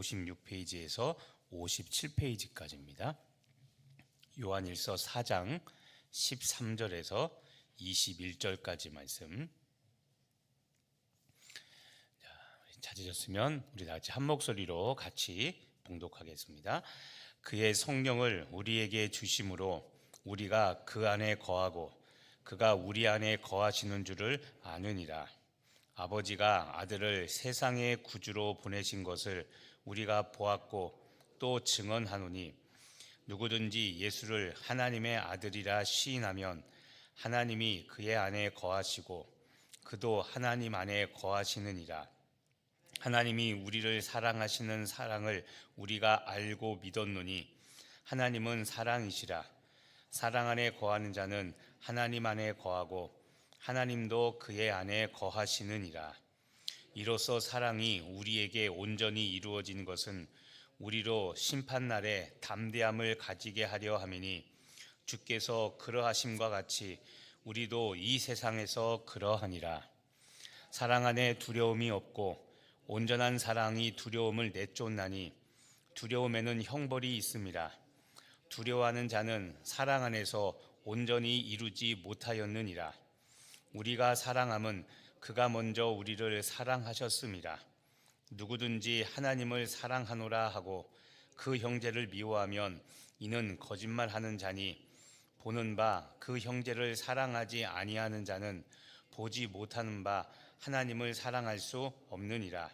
56페이지에서 57페이지까지입니다. 요한일서 4장 13절에서 21절까지 말씀. 자, 찾으셨으면 우리 다 같이 한 목소리로 같이 봉독하겠습니다. 그의 성령을 우리에게 주심으로 우리가 그 안에 거하고 그가 우리 안에 거하시는 줄을 아느니라. 아버지가 아들을 세상의 구주로 보내신 것을 우리가 보았고 또 증언하노니 누구든지 예수를 하나님의 아들이라 시인하면 하나님이 그의 안에 거하시고 그도 하나님 안에 거하시느니라. 하나님이 우리를 사랑하시는 사랑을 우리가 알고 믿었노니 하나님은 사랑이시라. 사랑 안에 거하는 자는 하나님 안에 거하고 하나님도 그의 안에 거하시느니라. 이로써 사랑이 우리에게 온전히 이루어진 것은 우리로 심판 날에 담대함을 가지게 하려 함이니 주께서 그러하심과 같이 우리도 이 세상에서 그러하니라. 사랑 안에 두려움이 없고 온전한 사랑이 두려움을 내쫓나니 두려움에는 형벌이 있습니다. 두려워하는 자는 사랑 안에서 온전히 이루지 못하였느니라. 우리가 사랑함은 그가 먼저 우리를 사랑하셨습니다. 누구든지 하나님을 사랑하노라 하고 그 형제를 미워하면 이는 거짓말하는 자니 보는 바 그 형제를 사랑하지 아니하는 자는 보지 못하는 바 하나님을 사랑할 수 없느니라.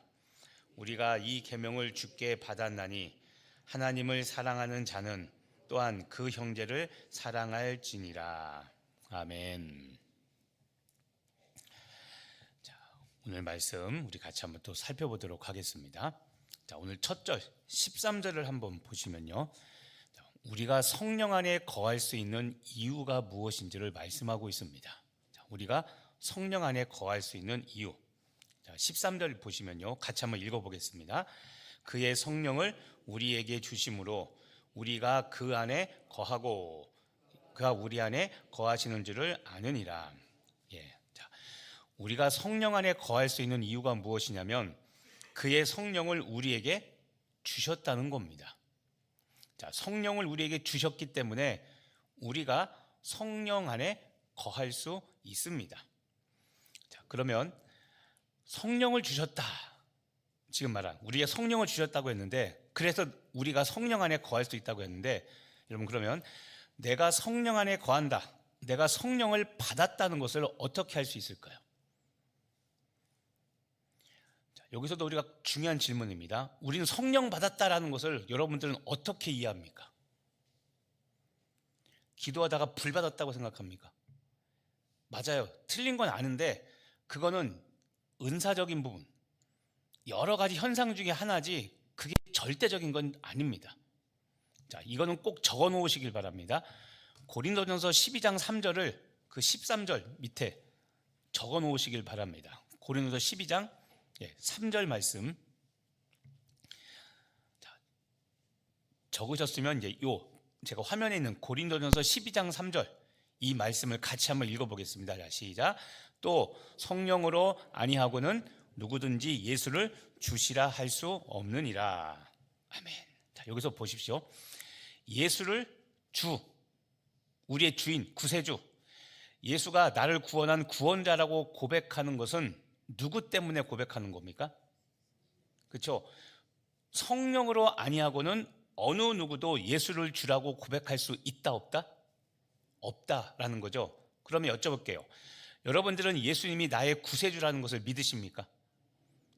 우리가 이 계명을 주께 받았나니 하나님을 사랑하는 자는 또한 그 형제를 사랑할지니라. 아멘. 자, 오늘 말씀 우리 같이 한번 또 살펴보도록 하겠습니다. 자, 오늘 첫 절 13절을 한번 보시면요. 자, 우리가 성령 안에 거할 수 있는 이유가 무엇인지를 말씀하고 있습니다. 자, 우리가 성령 안에 거할 수 있는 이유. 자, 13절 보시면요. 같이 한번 읽어 보겠습니다. 그의 성령을 우리에게 주심으로 우리가 그 안에 거하고 그가 우리 안에 거하시는 줄을 아느니라. 우리가 성령 안에 거할 수 있는 이유가 무엇이냐면 그의 성령을 우리에게 주셨다는 겁니다. 자, 성령을 우리에게 주셨기 때문에 우리가 성령 안에 거할 수 있습니다. 자, 그러면 성령을 주셨다. 지금 말한 우리의 성령을 주셨다고 했는데 그래서 우리가 성령 안에 거할 수 있다고 했는데 여러분 그러면 내가 성령 안에 거한다. 내가 성령을 받았다는 것을 어떻게 할 수 있을까요? 자, 여기서도 우리가 중요한 질문입니다. 우리는 성령 받았다라는 것을 여러분들은 어떻게 이해합니까? 기도하다가 불 받았다고 생각합니까? 맞아요. 틀린 건 아는데 그거는 은사적인 부분, 여러 가지 현상 중에 하나지 그게 절대적인 건 아닙니다. 자, 이거는 꼭 적어 놓으시길 바랍니다. 고린도전서 12장 3절을 그 13절 밑에 적어 놓으시길 바랍니다. 고린도서 12장 3절 말씀. 자, 적으셨으면 이제 요 제가 화면에 있는 고린도전서 12장 3절 이 말씀을 같이 한번 읽어 보겠습니다. 자, 시작. 또 성령으로 아니하고는 누구든지 예수를 주시라 할 수 없느니라. 아멘. 자, 여기서 보십시오. 예수를 주, 우리의 주인, 구세주. 예수가 나를 구원한 구원자라고 고백하는 것은 누구 때문에 고백하는 겁니까? 그렇죠? 성령으로 아니하고는 어느 누구도 예수를 주라고 고백할 수 있다 없다? 없다라는 거죠. 그러면 여쭤볼게요. 여러분들은 예수님이 나의 구세주라는 것을 믿으십니까?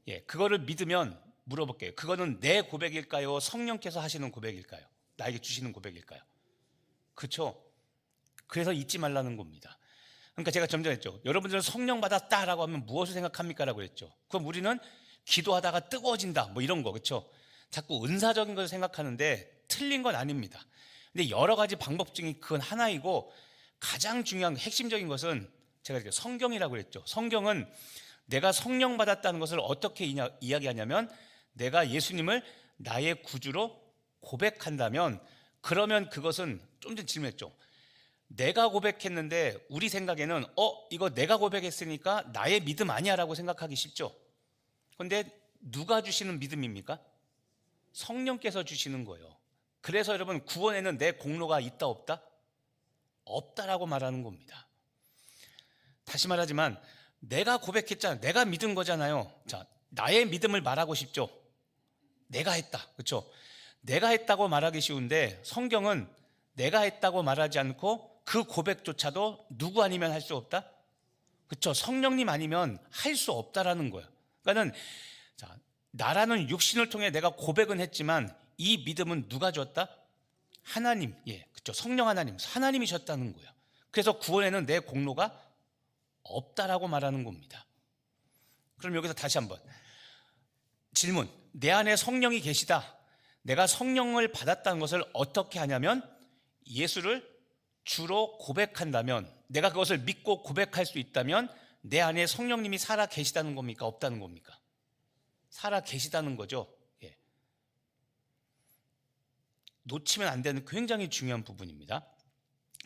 예, 그거를 믿으면 물어볼게요. 그거는 내 고백일까요? 성령께서 하시는 고백일까요? 나에게 주시는 고백일까요? 그렇죠? 그래서 잊지 말라는 겁니다. 그러니까 제가 점점 했죠. 여러분들은 성령 받았다라고 하면 무엇을 생각합니까라고 했죠. 그럼 우리는 기도하다가 뜨거워진다 뭐 이런 거 그렇죠? 자꾸 은사적인 것을 생각하는데 틀린 건 아닙니다. 근데 여러 가지 방법 중에 그건 하나이고 가장 중요한 핵심적인 것은 제가 이렇게 성경이라고 그랬죠. 성경은 내가 성령 받았다는 것을 어떻게 이야기하냐면 내가 예수님을 나의 구주로 고백한다면 그러면 그것은 좀 전에 질문했죠. 내가 고백했는데 우리 생각에는 어 이거 내가 고백했으니까 나의 믿음 아니야라고 생각하기 쉽죠. 그런데 누가 주시는 믿음입니까? 성령께서 주시는 거예요. 그래서 여러분 구원에는 내 공로가 있다 없다? 없다라고 말하는 겁니다. 다시 말하지만 내가 고백했잖아. 내가 믿은 거잖아요. 자, 나의 믿음을 말하고 싶죠. 내가 했다. 그렇죠? 내가 했다고 말하기 쉬운데 성경은 내가 했다고 말하지 않고 그 고백조차도 누구 아니면 할 수 없다? 그렇죠? 성령님 아니면 할 수 없다라는 거예요. 그러니까는 자, 나라는 육신을 통해 내가 고백은 했지만 이 믿음은 누가 줬다? 하나님. 예. 그렇죠. 성령 하나님. 하나님이 줬다는 거예요. 그래서 구원에는 내 공로가 없다라고 말하는 겁니다. 그럼 여기서 다시 한번 질문. 내 안에 성령이 계시다. 내가 성령을 받았다는 것을 어떻게 하냐면 예수를 주로 고백한다면 내가 그것을 믿고 고백할 수 있다면 내 안에 성령님이 살아 계시다는 겁니까? 없다는 겁니까? 살아 계시다는 거죠. 예. 놓치면 안 되는 굉장히 중요한 부분입니다.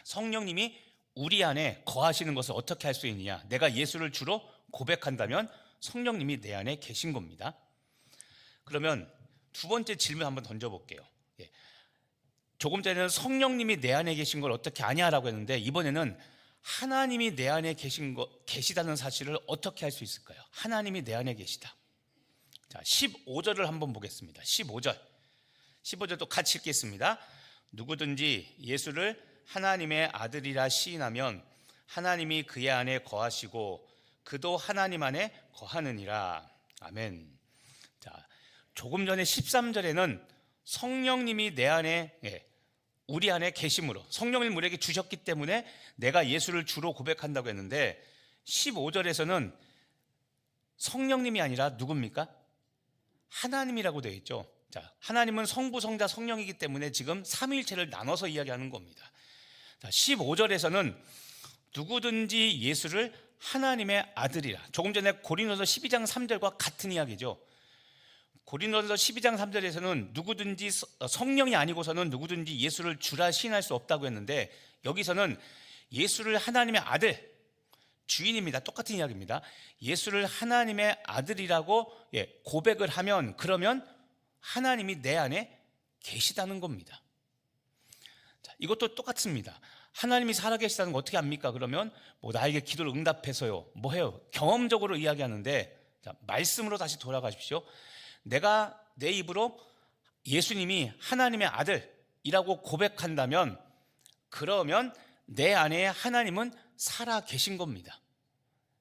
성령님이 우리 안에 거하시는 것을 어떻게 할 수 있느냐? 내가 예수를 주로 고백한다면 성령님이 내 안에 계신 겁니다. 그러면 두 번째 질문 한번 던져볼게요. 예. 조금 전에는 성령님이 내 안에 계신 걸 어떻게 아냐라고 했는데 이번에는 하나님이 내 안에 계신 거 계시다는 사실을 어떻게 할 수 있을까요? 하나님이 내 안에 계시다. 자, 15절을 한번 보겠습니다. 15절. 15절도 같이 읽겠습니다. 누구든지 예수를 하나님의 아들이라 시인하면 하나님이 그의 안에 거하시고 그도 하나님 안에 거하느니라. 아멘. 자, 조금 전에 13절에는 성령님이 내 안에 예, 우리 안에 계심으로 성령을 우리에게 주셨기 때문에 내가 예수를 주로 고백한다고 했는데 15절에서는 성령님이 아니라 누굽니까? 하나님이라고 되어 있죠. 자, 하나님은 성부, 성자, 성령이기 때문에 지금 삼위일체를 나눠서 이야기하는 겁니다. 자, 15절에서는 누구든지 예수를 하나님의 아들이라. 조금 전에 고린도서 12장 3절과 같은 이야기죠. 고린도서 12장 3절에서는 누구든지 어, 성령이 아니고서는 누구든지 예수를 주라 시인할 수 없다고 했는데 여기서는 예수를 하나님의 아들 주인입니다. 똑같은 이야기입니다. 예수를 하나님의 아들이라고 예, 고백을 하면 그러면 하나님이 내 안에 계시다는 겁니다. 자, 이것도 똑같습니다. 하나님이 살아계시다는 거 어떻게 압니까? 그러면 뭐 나에게 기도를 응답해서요. 뭐 해요? 경험적으로 이야기하는데 자, 말씀으로 다시 돌아가십시오. 내가 내 입으로 예수님이 하나님의 아들이라고 고백한다면 그러면 내 안에 하나님은 살아 계신 겁니다.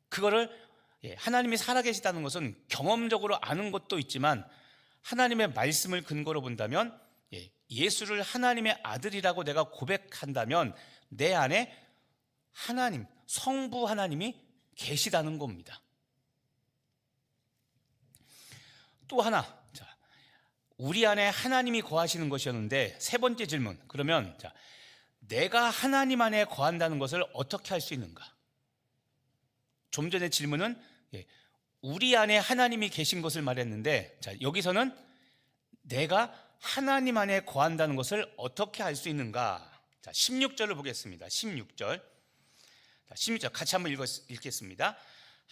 그거를 예, 하나님이 살아 계시다는 것은 경험적으로 아는 것도 있지만 하나님의 말씀을 근거로 본다면 예, 예수를 하나님의 아들이라고 내가 고백한다면 내 안에 하나님, 성부 하나님이 계시다는 겁니다. 또 하나, 자, 우리 안에 하나님이 거하시는 것이었는데 세 번째 질문. 그러면 자, 내가 하나님 안에 거한다는 것을 어떻게 할 수 있는가? 좀 전에 질문은 예, 우리 안에 하나님이 계신 것을 말했는데 자, 여기서는 내가 하나님 안에 거한다는 것을 어떻게 할 수 있는가? 자, 16절을 보겠습니다. 16절. 자, 16절 같이 한번 읽겠습니다.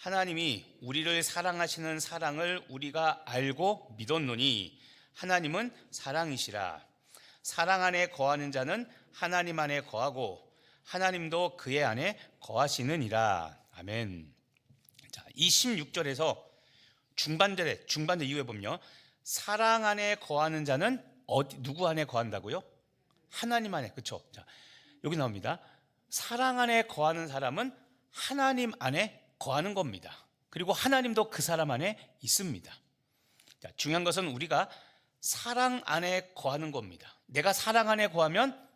하나님이 우리를 사랑하시는 사랑을 우리가 알고 믿었노니 하나님은 사랑이시라. 사랑 안에 거하는 자는 하나님 안에 거하고 하나님도 그의 안에 거하시느니라. 아멘. 자, 이 16절에서 중반절에 중반절 이후에 보면요. 사랑 안에 거하는 자는 어디 누구 안에 거한다고요? 하나님 안에. 그렇죠? 자, 여기 나옵니다. 사랑 안에 거하는 사람은 하나님 안에 거하는 겁니다. 그리고 하나님도 그 사람 안에 있습니다. 자, 중요한 것은 우리가 사랑 안에 거하는 겁니다. 내가 사랑 안에 거하면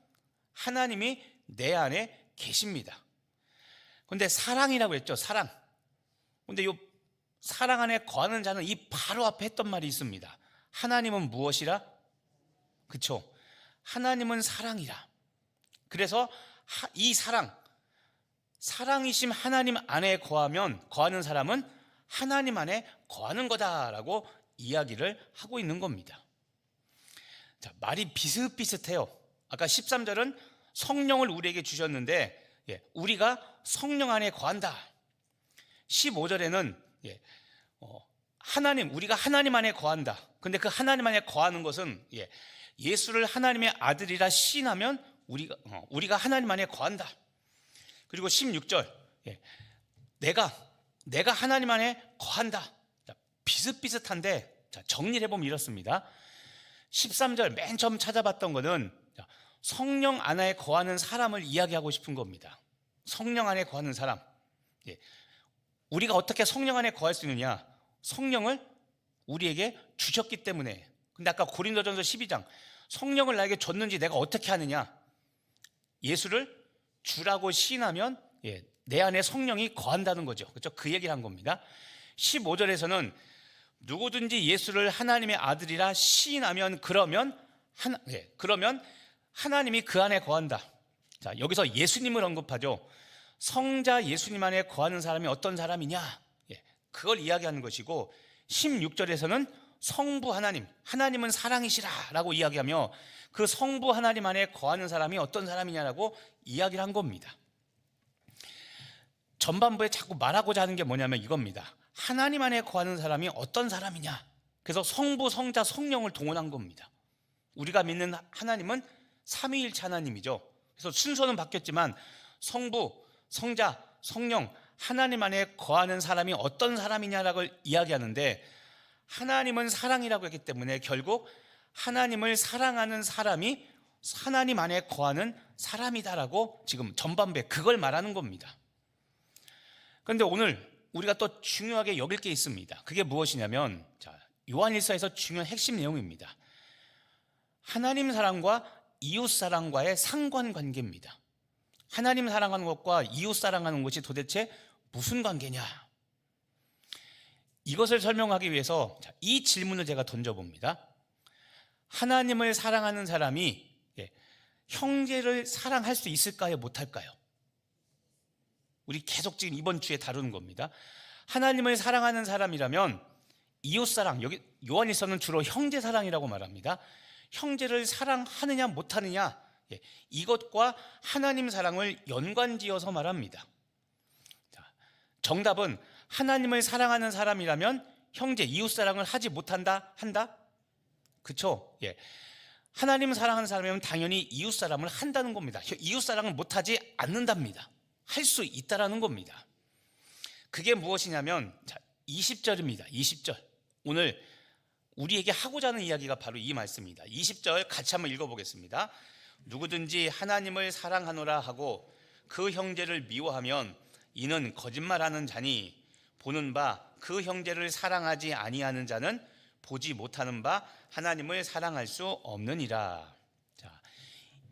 하나님이 내 안에 계십니다. 근데 사랑이라고 했죠. 사랑. 근데 이 사랑 안에 거하는 자는 이 바로 앞에 했던 말이 있습니다. 하나님은 무엇이라? 그쵸. 하나님은 사랑이라. 그래서 이 사랑, 사랑이심 하나님 안에 거하면 거하는 사람은 하나님 안에 거하는 거다라고 이야기를 하고 있는 겁니다. 자, 말이 비슷비슷해요. 아까 13절은 성령을 우리에게 주셨는데 예, 우리가 성령 안에 거한다. 15절에는 예, 어, 하나님 우리가 하나님 안에 거한다. 근데 그 하나님 안에 거하는 것은 예, 예수를 하나님의 아들이라 시인하면 우리가 어, 우리가 하나님 안에 거한다. 그리고 16절 예, 내가 내가 하나님 안에 거한다. 자, 비슷비슷한데 자, 정리를 해보면 이렇습니다. 13절 맨 처음 찾아봤던 거는 자, 성령 안에 거하는 사람을 이야기하고 싶은 겁니다. 성령 안에 거하는 사람. 예, 우리가 어떻게 성령 안에 거할 수 있느냐? 성령을 우리에게 주셨기 때문에. 근데 아까 고린도전서 12장 성령을 나에게 줬는지 내가 어떻게 하느냐? 예수를 주라고 시인하면 예, 내 안에 성령이 거한다는 거죠. 그렇죠? 그 얘기를 한 겁니다. 15절에서는 누구든지 예수를 하나님의 아들이라 시인하면 그러면 하나, 예, 그러면 하나님이 그 안에 거한다. 자, 여기서 예수님을 언급하죠. 성자 예수님 안에 거하는 사람이 어떤 사람이냐? 예, 그걸 이야기하는 것이고 16절에서는 성부 하나님, 하나님은 사랑이시라라고 이야기하며 그 성부 하나님 안에 거하는 사람이 어떤 사람이냐라고 이야기를 한 겁니다. 전반부에 자꾸 말하고자 하는 게 뭐냐면 이겁니다. 하나님 안에 거하는 사람이 어떤 사람이냐? 그래서 성부, 성자, 성령을 동원한 겁니다. 우리가 믿는 하나님은 삼위일체 하나님이죠. 그래서 순서는 바뀌었지만 성부, 성자, 성령 하나님 안에 거하는 사람이 어떤 사람이냐라고 이야기하는데 하나님은 사랑이라고 했기 때문에 결국 하나님을 사랑하는 사람이 하나님 안에 거하는 사람이다라고 지금 전반부에 그걸 말하는 겁니다. 그런데 오늘 우리가 또 중요하게 여길 게 있습니다. 그게 무엇이냐면 자, 요한일서에서 중요한 핵심 내용입니다. 하나님 사랑과 이웃 사랑과의 상관관계입니다. 하나님 사랑하는 것과 이웃 사랑하는 것이 도대체 무슨 관계냐? 이것을 설명하기 위해서 이 질문을 제가 던져봅니다. 하나님을 사랑하는 사람이 예, 형제를 사랑할 수 있을까요? 못할까요? 우리 계속 지금 이번 주에 다루는 겁니다. 하나님을 사랑하는 사람이라면 이웃 사랑, 여기 요한일서는 주로 형제 사랑이라고 말합니다. 형제를 사랑하느냐 못하느냐 예, 이것과 하나님 사랑을 연관지어서 말합니다. 자, 정답은 하나님을 사랑하는 사람이라면 형제 이웃 사랑을 하지 못한다 한다? 그쵸? 예. 하나님 사랑하는 사람이면 당연히 이웃 사랑을 한다는 겁니다. 이웃 사랑을 못하지 않는답니다. 할 수 있다라는 겁니다. 그게 무엇이냐면 자, 20절입니다. 20절. 오늘 우리에게 하고자 하는 이야기가 바로 이 말씀입니다. 20절 같이 한번 읽어보겠습니다. 누구든지 하나님을 사랑하노라 하고 그 형제를 미워하면 이는 거짓말하는 자니 보는 바 그 형제를 사랑하지 아니하는 자는 보지 못하는 바 하나님을 사랑할 수 없느니라. 자,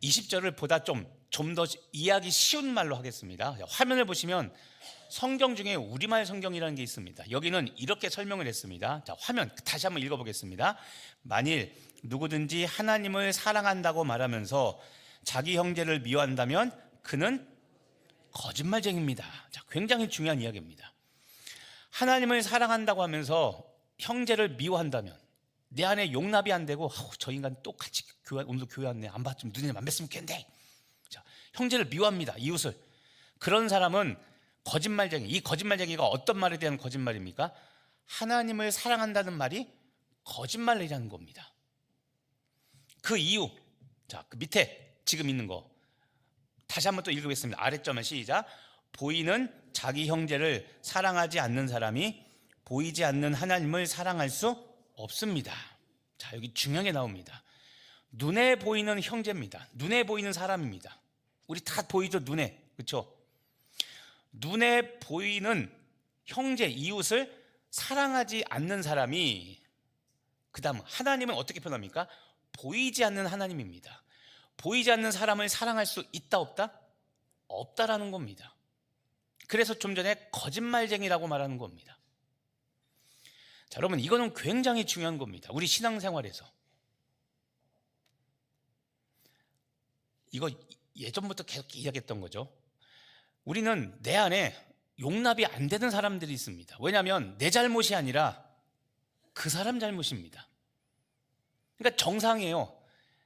20절을 보다 좀 좀 더 이해하기 쉬운 말로 하겠습니다. 화면을 보시면 성경 중에 우리말 성경이라는 게 있습니다. 여기는 이렇게 설명을 했습니다. 자, 화면 다시 한번 읽어 보겠습니다. 만일 누구든지 하나님을 사랑한다고 말하면서 자기 형제를 미워한다면 그는 거짓말쟁입니다. 자, 굉장히 중요한 이야기입니다. 하나님을 사랑한다고 하면서 형제를 미워한다면 내 안에 용납이 안 되고 아우, 저 인간 또 같이 교회 오늘도 교회 왔네. 안 봤으면 눈에 안 뵀으면 좋겠는데. 자, 형제를 미워합니다. 이웃을. 그런 사람은 거짓말쟁이. 이 거짓말쟁이가 어떤 말에 대한 거짓말입니까? 하나님을 사랑한다는 말이 거짓말이라는 겁니다. 그 이유. 자, 그 밑에 지금 있는 거. 다시 한번 또 읽어보겠습니다. 아래점에 시작. 보이는 자기 형제를 사랑하지 않는 사람이 보이지 않는 하나님을 사랑할 수 없습니다. 자, 여기 중요한 게 나옵니다. 눈에 보이는 형제입니다. 눈에 보이는 사람입니다. 우리 다 보이죠, 눈에. 그렇죠? 눈에 보이는 형제, 이웃을 사랑하지 않는 사람이 그다음 하나님은 어떻게 표현합니까? 보이지 않는 하나님입니다. 보이지 않는 사람을 사랑할 수 있다 없다? 없다라는 겁니다. 그래서 좀 전에 거짓말쟁이라고 말하는 겁니다. 자, 여러분 이거는 굉장히 중요한 겁니다. 우리 신앙생활에서 이거 예전부터 계속 이야기했던 거죠. 우리는 내 안에 용납이 안 되는 사람들이 있습니다. 왜냐하면 내 잘못이 아니라 그 사람 잘못입니다. 그러니까 정상이에요.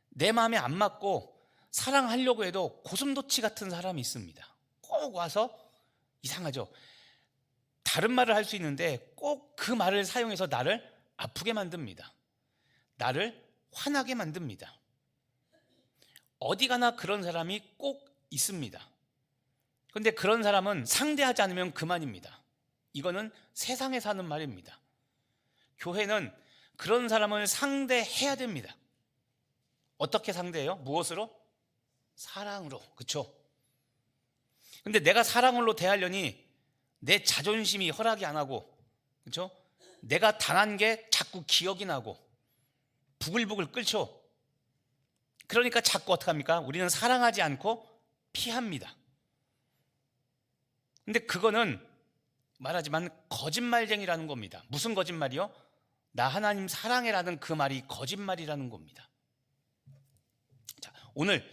내 마음에 안 맞고 사랑하려고 해도 고슴도치 같은 사람이 있습니다. 꼭 와서 이상하죠. 다른 말을 할 수 있는데 꼭 그 말을 사용해서 나를 아프게 만듭니다. 나를 화나게 만듭니다. 어디 가나 그런 사람이 꼭 있습니다. 근데 그런 사람은 상대하지 않으면 그만입니다. 이거는 세상에 사는 말입니다. 교회는 그런 사람을 상대해야 됩니다. 어떻게 상대해요? 무엇으로? 사랑으로. 그쵸? 근데 내가 사랑으로 대하려니 내 자존심이 허락이 안 하고, 그쵸? 내가 당한 게 자꾸 기억이 나고, 부글부글 끓죠? 그러니까 자꾸 어떡합니까? 우리는 사랑하지 않고 피합니다. 근데 그거는 말하지만 거짓말쟁이라는 겁니다. 무슨 거짓말이요? 나 하나님 사랑해라는 그 말이 거짓말이라는 겁니다. 자, 오늘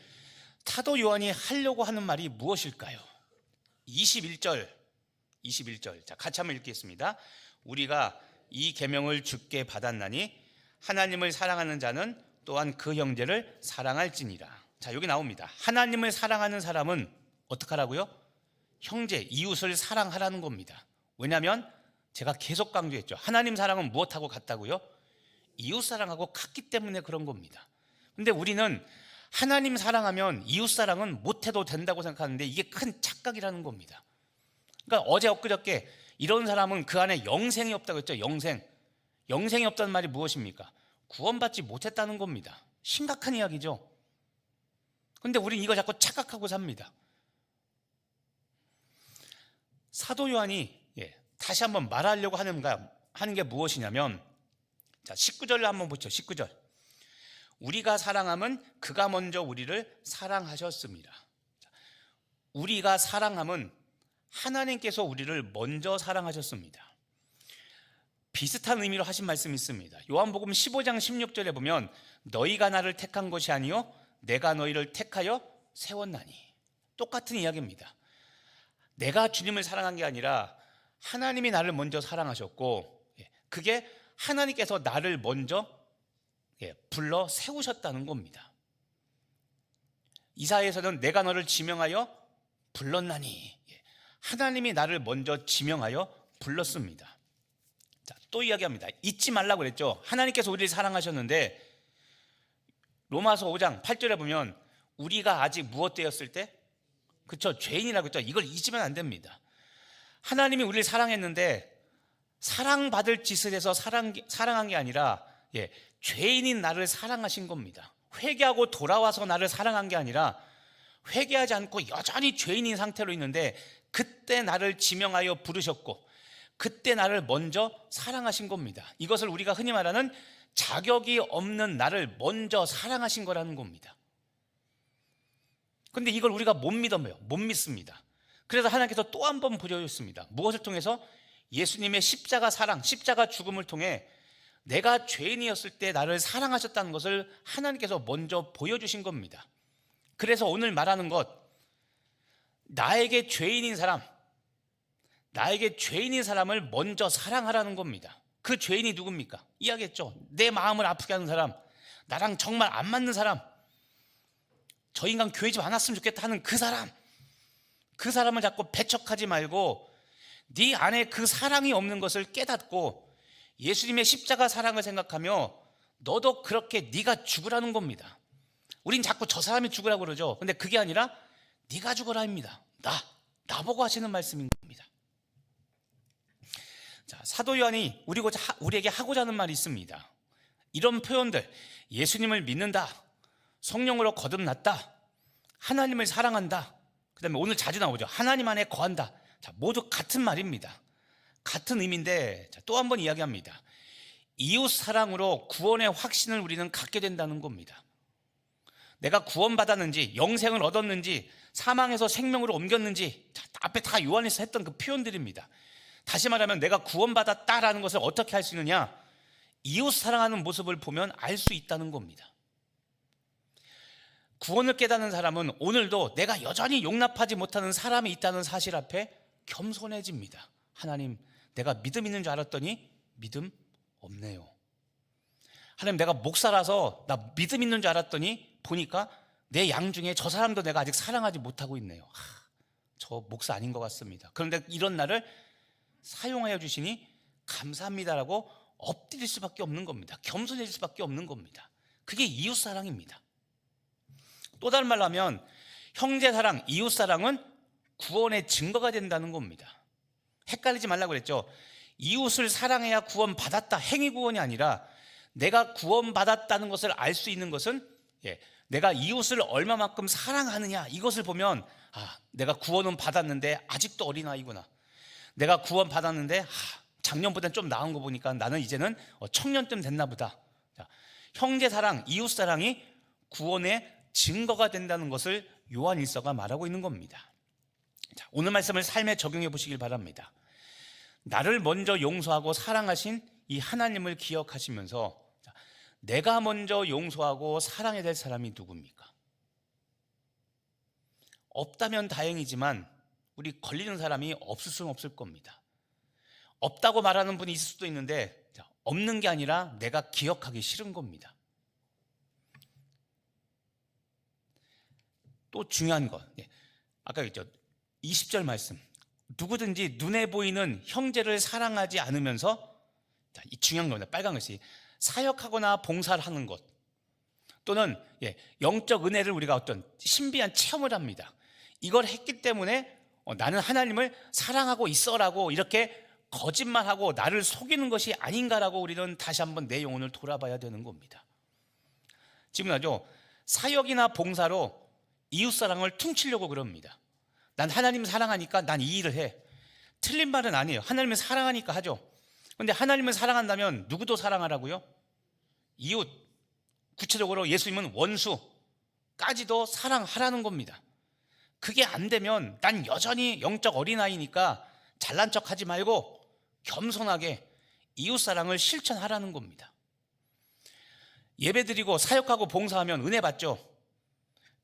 사도 요한이 하려고 하는 말이 무엇일까요? 21절 21절. 자, 같이 한번 읽겠습니다. 우리가 이 계명을 주께 받았나니 하나님을 사랑하는 자는 또한 그 형제를 사랑할지니라. 자, 여기 나옵니다. 하나님을 사랑하는 사람은 어떡하라고요? 형제, 이웃을 사랑하라는 겁니다. 왜냐하면 제가 계속 강조했죠. 하나님 사랑은 무엇하고 같다고요? 이웃 사랑하고 같기 때문에 그런 겁니다. 근데 우리는 하나님 사랑하면 이웃 사랑은 못해도 된다고 생각하는데 이게 큰 착각이라는 겁니다. 그러니까 어제 엊그저께 이런 사람은 그 안에 영생이 없다고 했죠. 영생. 영생이 없다는 말이 무엇입니까? 구원받지 못했다는 겁니다. 심각한 이야기죠. 근데 우린 이거 자꾸 착각하고 삽니다. 사도 요한이 예, 다시 한번 말하려고 하는가 하는 게 무엇이냐면 자, 19절을 한번 보죠. 19절. 우리가 사랑함은 그가 먼저 우리를 사랑하셨습니다. 자, 우리가 사랑함은 하나님께서 우리를 먼저 사랑하셨습니다. 비슷한 의미로 하신 말씀이 있습니다. 요한복음 15장 16절에 보면 너희가 나를 택한 것이 아니요 내가 너희를 택하여 세웠나니 똑같은 이야기입니다. 내가 주님을 사랑한 게 아니라 하나님이 나를 먼저 사랑하셨고 예, 그게 하나님께서 나를 먼저 예, 불러 세우셨다는 겁니다. 이사에서는 내가 너를 지명하여 불렀나니 예, 하나님이 나를 먼저 지명하여 불렀습니다. 자, 또 이야기합니다. 잊지 말라고 그랬죠. 하나님께서 우리를 사랑하셨는데 로마서 5장 8절에 보면 우리가 아직 무엇 되었을 때 그쵸 죄인이라고 했죠. 이걸 잊으면 안 됩니다. 하나님이 우리를 사랑했는데 사랑받을 짓을 해서 사랑, 사랑한 게 아니라 예, 죄인인 나를 사랑하신 겁니다. 회개하고 돌아와서 나를 사랑한 게 아니라 회개하지 않고 여전히 죄인인 상태로 있는데 그때 나를 지명하여 부르셨고 그때 나를 먼저 사랑하신 겁니다. 이것을 우리가 흔히 말하는 자격이 없는 나를 먼저 사랑하신 거라는 겁니다. 근데 이걸 우리가 못 믿어요. 못 믿습니다. 그래서 하나님께서 또 한 번 보여줬습니다. 무엇을 통해서? 예수님의 십자가 사랑, 십자가 죽음을 통해 내가 죄인이었을 때 나를 사랑하셨다는 것을 하나님께서 먼저 보여주신 겁니다. 그래서 오늘 말하는 것, 나에게 죄인인 사람, 나에게 죄인인 사람을 먼저 사랑하라는 겁니다. 그 죄인이 누굽니까? 이야기했죠. 내 마음을 아프게 하는 사람, 나랑 정말 안 맞는 사람, 저 인간 교회 좀안 왔으면 좋겠다 하는 그 사람, 그 사람을 자꾸 배척하지 말고 네 안에 그 사랑이 없는 것을 깨닫고 예수님의 십자가 사랑을 생각하며 너도 그렇게 네가 죽으라는 겁니다. 우린 자꾸 저 사람이 죽으라고 그러죠. 근데 그게 아니라 네가 죽어라입니다. 나 나보고 하시는 말씀인 겁니다. 자, 사도 요한이 우리고자 우리에게 하고자 하는 말이 있습니다. 이런 표현들 예수님을 믿는다. 성령으로 거듭났다. 하나님을 사랑한다. 그다음에 오늘 자주 나오죠. 하나님 안에 거한다. 자, 모두 같은 말입니다. 같은 의미인데 또 한 번 이야기합니다. 이웃 사랑으로 구원의 확신을 우리는 갖게 된다는 겁니다. 내가 구원받았는지, 영생을 얻었는지, 사망에서 생명으로 옮겼는지, 자, 앞에 다 요한에서 했던 그 표현들입니다. 다시 말하면 내가 구원받았다라는 것을 어떻게 할 수 있느냐? 이웃 사랑하는 모습을 보면 알 수 있다는 겁니다. 구원을 깨닫는 사람은 오늘도 내가 여전히 용납하지 못하는 사람이 있다는 사실 앞에 겸손해집니다. 하나님, 내가 믿음 있는 줄 알았더니 믿음 없네요. 하나님, 내가 목사라서 나 믿음 있는 줄 알았더니 보니까 내 양 중에 저 사람도 내가 아직 사랑하지 못하고 있네요. 하, 저 목사 아닌 것 같습니다. 그런데 이런 나를 사용하여 주시니 감사합니다라고 엎드릴 수밖에 없는 겁니다. 겸손해질 수밖에 없는 겁니다. 그게 이웃 사랑입니다. 또 다른 말로 하면 형제 사랑, 이웃 사랑은 구원의 증거가 된다는 겁니다. 헷갈리지 말라고 그랬죠. 이웃을 사랑해야 구원 받았다. 행위 구원이 아니라 내가 구원 받았다는 것을 알 수 있는 것은 예, 내가 이웃을 얼마만큼 사랑하느냐 이것을 보면 아, 내가 구원은 받았는데 아직도 어린아이구나. 내가 구원 받았는데 아, 작년보다 좀 나은 거 보니까 나는 이제는 어, 청년쯤 됐나 보다. 자, 형제 사랑, 이웃 사랑이 구원의 증거가 된다는 것을 요한 일서가 말하고 있는 겁니다. 자, 오늘 말씀을 삶에 적용해 보시길 바랍니다. 나를 먼저 용서하고 사랑하신 이 하나님을 기억하시면서 자, 내가 먼저 용서하고 사랑해야 될 사람이 누굽니까? 없다면 다행이지만 우리 걸리는 사람이 없을 수는 없을 겁니다. 없다고 말하는 분이 있을 수도 있는데 자, 없는 게 아니라 내가 기억하기 싫은 겁니다. 또 중요한 것, 예. 아까 했죠. 20절 말씀. 누구든지 눈에 보이는 형제를 사랑하지 않으면서 자, 이 중요한 겁니다. 빨간 것이 사역하거나 봉사를 하는 것 또는 예, 영적 은혜를 우리가 어떤 신비한 체험을 합니다. 이걸 했기 때문에 어, 나는 하나님을 사랑하고 있어라고 이렇게 거짓말하고 나를 속이는 것이 아닌가라고 우리는 다시 한번 내 영혼을 돌아봐야 되는 겁니다. 지금 나죠 사역이나 봉사로 이웃 사랑을 퉁치려고 그럽니다. 난 하나님 사랑하니까 난 이 일을 해. 틀린 말은 아니에요. 하나님을 사랑하니까 하죠. 근데 하나님을 사랑한다면 누구도 사랑하라고요? 이웃, 구체적으로 예수님은 원수까지도 사랑하라는 겁니다. 그게 안 되면 난 여전히 영적 어린아이니까 잘난 척 하지 말고 겸손하게 이웃 사랑을 실천하라는 겁니다. 예배 드리고 사역하고 봉사하면 은혜 받죠.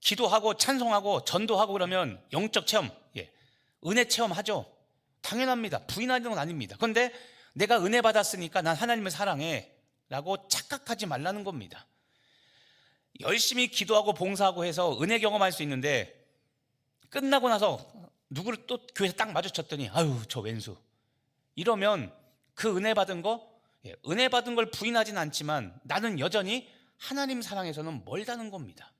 기도하고 찬송하고 전도하고 그러면 영적 체험, 예, 은혜 체험 하죠. 당연합니다. 부인하는 건 아닙니다. 그런데 내가 은혜 받았으니까 난 하나님을 사랑해 라고 착각하지 말라는 겁니다. 열심히 기도하고 봉사하고 해서 은혜 경험할 수 있는데 끝나고 나서 누구를 또 교회에서 딱 마주쳤더니 아유 저 왼수 이러면 그 은혜 받은 거 예, 은혜 받은 걸 부인하진 않지만 나는 여전히 하나님 사랑에서는 멀다는 겁니다.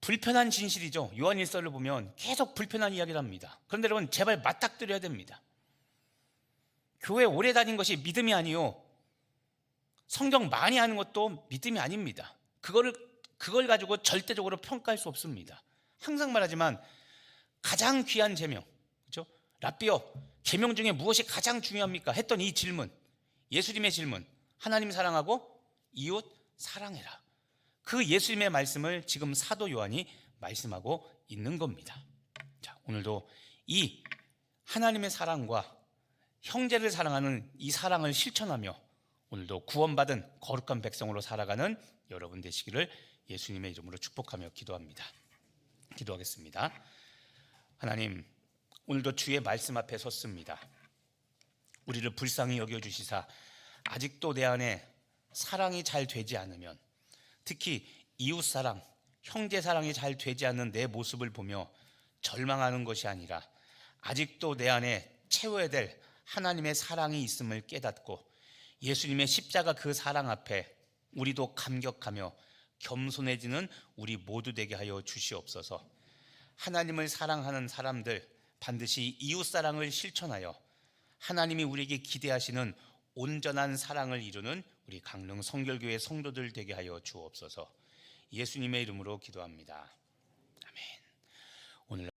불편한 진실이죠. 요한 일서를 보면 계속 불편한 이야기를 합니다. 그런데 여러분 제발 맞닥뜨려야 됩니다. 교회 오래 다닌 것이 믿음이 아니요. 성경 많이 하는 것도 믿음이 아닙니다. 그거를 그걸 가지고 절대적으로 평가할 수 없습니다. 항상 말하지만 가장 귀한 제명, 그렇죠? 라비오 제명 중에 무엇이 가장 중요합니까? 했던 이 질문, 예수님의 질문, 하나님 사랑하고 이웃 사랑해라. 그 예수님의 말씀을 지금 사도 요한이 말씀하고 있는 겁니다. 자, 오늘도 이 하나님의 사랑과 형제를 사랑하는 이 사랑을 실천하며 오늘도 구원받은 거룩한 백성으로 살아가는 여러분 되시기를 예수님의 이름으로 축복하며 기도합니다. 기도하겠습니다. 하나님, 오늘도 주의 말씀 앞에 섰습니다. 우리를 불쌍히 여겨 주시사 아직도 내 안에 사랑이 잘 되지 않으면 특히 이웃 사랑, 형제 사랑이 잘 되지 않는 내 모습을 보며 절망하는 것이 아니라 아직도 내 안에 채워야 될 하나님의 사랑이 있음을 깨닫고 예수님의 십자가 그 사랑 앞에 우리도 감격하며 겸손해지는 우리 모두 되게 하여 주시옵소서. 하나님을 사랑하는 사람들 반드시 이웃 사랑을 실천하여 하나님이 우리에게 기대하시는 온전한 사랑을 이루는 우리 강릉 성결교회 성도들 되게 하여 주옵소서. 예수님의 이름으로 기도합니다.